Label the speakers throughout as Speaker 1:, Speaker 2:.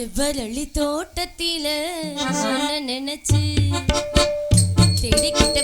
Speaker 1: செவ்வரளி தோட்டத்தில நினைச்சு தேடிக்கிட்ட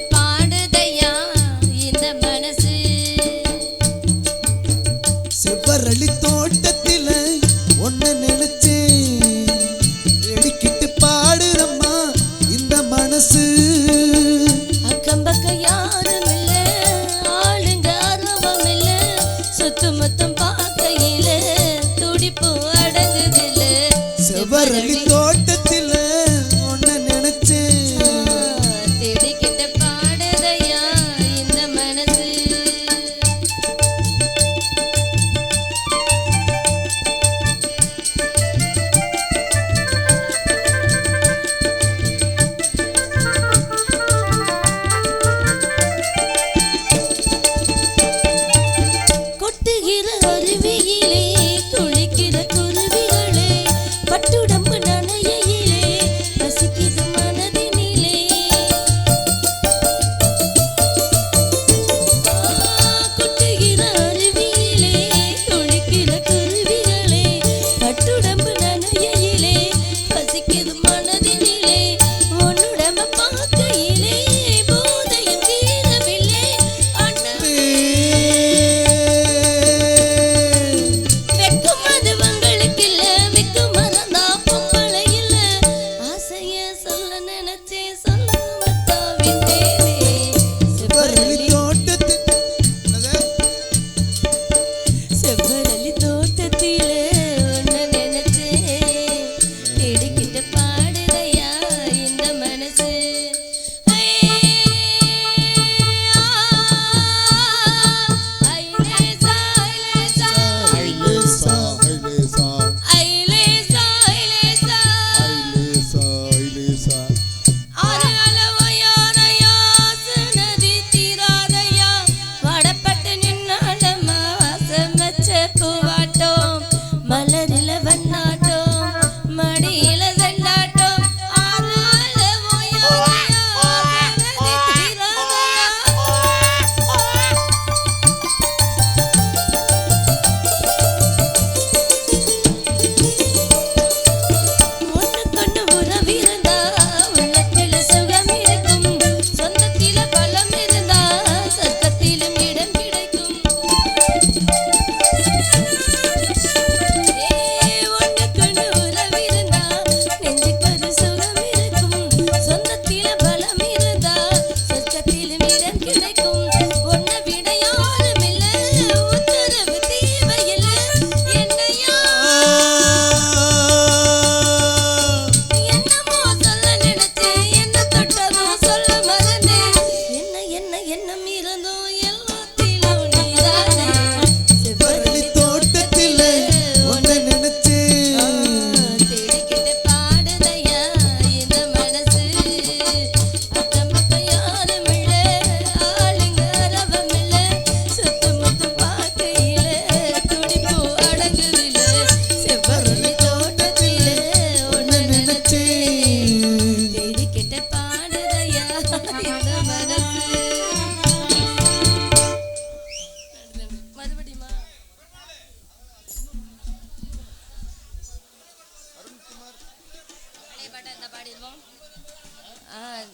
Speaker 1: பாடிடுவோம்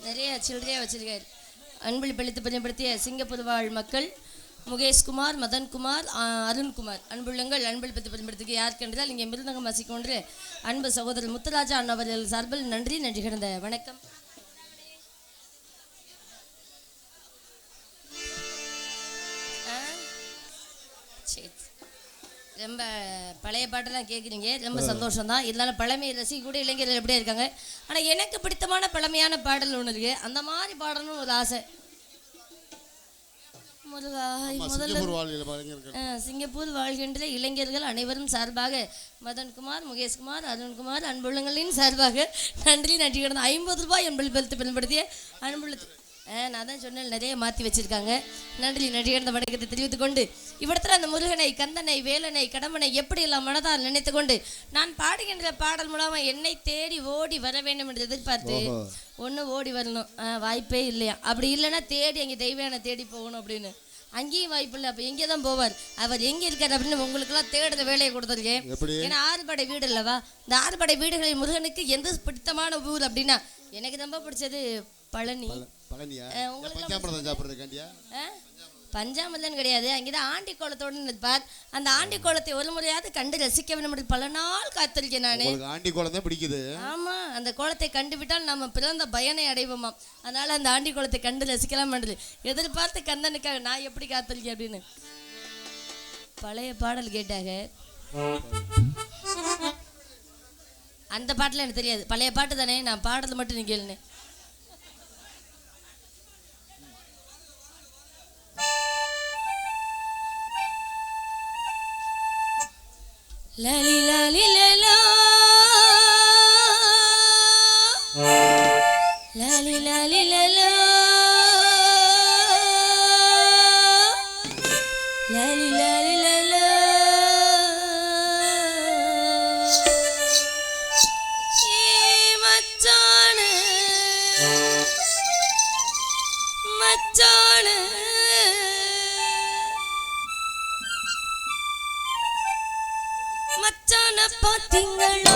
Speaker 1: நிறைய சில்லறையாக வச்சிருக்காரு. அன்பில் பழித்து பயன்படுத்திய சிங்கப்பூர் வாழ் மக்கள் முகேஷ்குமார் மதன்குமார் அருண்குமார் அன்புள்ளங்கள் அன்பில் பற்றி பயன்படுத்திக்க யார் கண்டால் இங்கே மிருதங்கம் வசிக்கொன்று அன்பு சகோதரர் முத்துராஜா அண்ணவர்கள் சார்பில் நன்றி நன்றி கிடந்த வணக்கம். சரி. ரொம்ப பழைய பாட்டெல்லாம் கேட்குறீங்க ரொம்ப சந்தோஷம் தான் இருந்தாலும் பழமை ரசிக்க கூட இளைஞர்கள் எப்படியே இருக்காங்க. ஆனால் எனக்கு பிடித்தமான பழமையான பாடல் ஒன்று இருக்கு. அந்த மாதிரி பாடணும்னு ஒரு ஆசை.
Speaker 2: சிங்கப்பூர்
Speaker 1: வாழ்கின்ற இளைஞர்கள் அனைவரும் சார்பாக மதன்குமார் முகேஷ்குமார் அருண்குமார் அன்புள்ளங்களின் சார்பாக நன்றி நன்றி கிடந்த ஐம்பது ரூபாய் என்பது பெருத்து பயன்படுத்திய அன்புள்ள நான் தான் சொன்னேன் நிறைய மாற்றி வச்சிருக்காங்க. நன்றி கிடந்த வணக்கத்தை தெரிவித்துக் கொண்டு இவ்விடத்தில் அந்த முருகனை கந்தனை வேலனை கடம்பனை எப்படியெல்லாம் மனதால் நினைத்து கொண்டு நான் பாடுகின்ற பாடல் மூலமாக என்னை தேடி ஓடி வர வேண்டும் என்று எதிர்பார்த்து ஒன்று ஓடி வரணும். வாய்ப்பே இல்லையா? அப்படி இல்லைன்னா தேடி எங்கள் தெய்வானை தேடி போகணும் அப்படின்னு. அங்கேயும் வாய்ப்பு இல்லை. அப்போ எங்கே தான் போவார்? அவர் எங்கே இருக்கார் அப்படின்னு உங்களுக்கெல்லாம் தேடுற வேலையை கொடுத்துருக்கேன்
Speaker 3: எப்படி?
Speaker 1: ஏன்னா ஆறுபடை வீடு அல்லவா? இந்த ஆறுபடை வீடுகளில் முருகனுக்கு எந்த பிடித்தமான ஊர் அப்படின்னா எனக்கு ரொம்ப பிடிச்சது பழனி.
Speaker 3: பழனியா பஞ்சாமிரதம் சாப்பிட்றதுக்காண்டியா?
Speaker 1: பஞ்சாமிர்தம் கிடையாது அங்கேதான் ஆண்டி கோலத்தோடு நிற்பார் அந்த ஆண்டி கோலத்தை ஒரு முறையாவது கண்டு ரசிக்க வேண்டும் பல நாள் காத்திருக்கேன் நான்
Speaker 3: ஆண்டி குழந்தை பிடிக்குது
Speaker 1: ஆமா அந்த கோலத்தை கண்டுவிட்டால் நம்ம பிறந்த பயனை அடைவோமாம் அதனால அந்த ஆண்டி கோலத்தை கண்டு ரசிக்கலாம் என்று எதிர்பார்த்து கந்தனுக்காக நான் எப்படி காத்திருக்கேன் அப்படின்னு பழைய பாடல் கேட்டாங்க அந்த பாட்டுல எனக்கு தெரியாது பழைய பாட்டு தானே நான் பாடுறது மட்டும் நீ கேளுனே லலி லலி லலோ லலி லலி லலோ லலி லலி லலோ ஏ மச்சானே. மச்சான. பாத்தீங்களா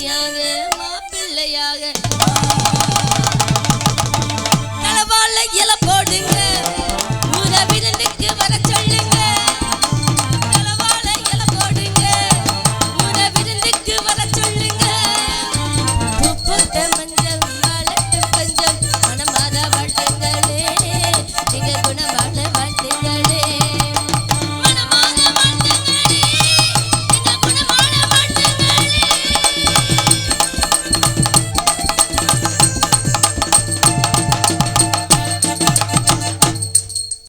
Speaker 1: Yeah.